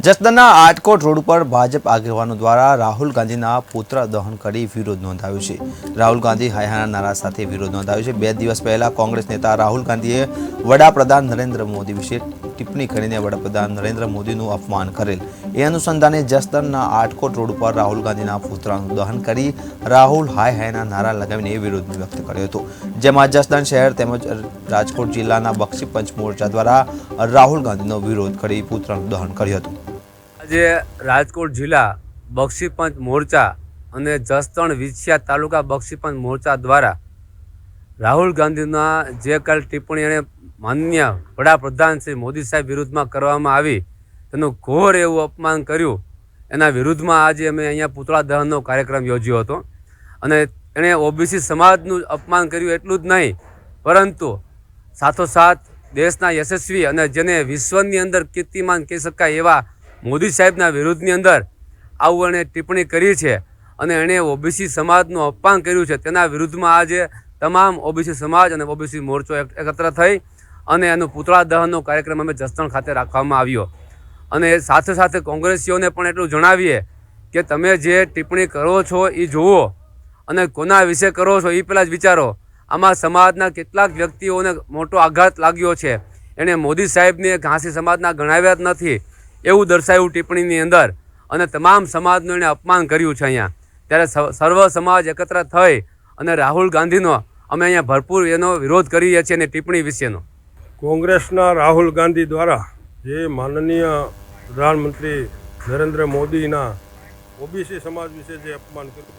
જસદણના Atkot road ઉપર ભાજપ આગેવાનો દ્વારા રાહુલ ગાંધીના પુત્ર દહન કરી વિરોધ નોંધાવ્યો છે. રાહુલ ગાંધી હાયહાના નારા સાથે વિરોધ નોંધાવ્યો છે. બે દિવસ પહેલા કોંગ્રેસ નેતા રાહુલ ગાંધીએ વડાપ્રધાન નરેન્દ્ર મોદી વિશે ટિપ્પણી કરીને વડાપ્રધાન નરેન્દ્ર મોદીનું અપમાન કરેલ એ અનુસંધાને જસદણના આટકોટ રોડ ઉપર રાહુલ ગાંધીના પુતળાનું દહન કરી રાહુલ હાય હાયના નારા લગાવીને વિરોધ વ્યક્ત કર્યો હતો જેમાં જસદણ શહેર તેમજ રાજકોટ જિલ્લાના બક્ષી પંચ મોરચા દ્વારા રાહુલ ગાંધીનો વિરોધ કરી પુતળાનું દહન કર્યું હતું આજે રાજકોટ જિલ્લા બક્ષીપંચ મોરચા અને જસદણ વિછિયા તાલુકા બક્ષીપંચ મોરચા દ્વારા રાહુલ ગાંધીના જે કાલ ટિપ્પણી એણે માન્ય વડાપ્રધાન શ્રી મોદી સાહેબ વિરુદ્ધમાં કરવામાં આવી, તેનું ઘોર એવું અપમાન કર્યું. એના વિરુદ્ધમાં આજે અમે અહીંયા પૂતળા દહનનો કાર્યક્રમ યોજ્યો હતો. અને એણે ઓબીસી સમાજનું અપમાન કર્યું એટલું જ નહીં, પરંતુ સાથોસાથ દેશના યશસ્વી અને જેને વિશ્વની અંદર કીર્તિમાન કહી શકાય એવા મોદી સાહેબના વિરુદ્ધની અંદર આવું એણે ટિપ્પણી કરી છે. અને એણે ઓબીસી સમાજનું અપમાન કર્યું છે. તેના વિરુદ્ધમાં આજે તમામ ઓબીસી સમાજ અને ઓબીસી મોરચો એકત્ર થઈ અને એનું પૂતળા દહનનો કાર્યક્રમ અમે જસદણ ખાતે રાખવામાં આવ્યો. અને સાથે સાથે કોંગ્રેસીઓને પણ એટલું જણાવીએ કે તમે જે ટિપ્પણી કરો છો એ જુઓ અને કોના વિશે કરો છો એ પહેલાં જ વિચારો. આમાં સમાજના કેટલાક વ્યક્તિઓને મોટો આઘાત લાગ્યો છે. એણે મોદી સાહેબને ઘાસી સમાજના ગણાવ્યા જ નથી એવું દર્શાવ્યું ટિપ્પણીની અંદર અને તમામ સમાજનું એણે અપમાન કર્યું છે અહીંયા. ત્યારે સર્વ સમાજ એકત્ર થઈ અને રાહુલ ગાંધીનો અમે અહીંયા ભરપૂર એનો વિરોધ કરીએ છીએ અને ટિપ્પણી વિશેનો. કોંગ્રેસના રાહુલ ગાંધી દ્વારા જે માનનીય પ્રધાનમંત્રી નરેન્દ્ર મોદીના ઓબીસી સમાજ વિશે જે અપમાન કર્યું.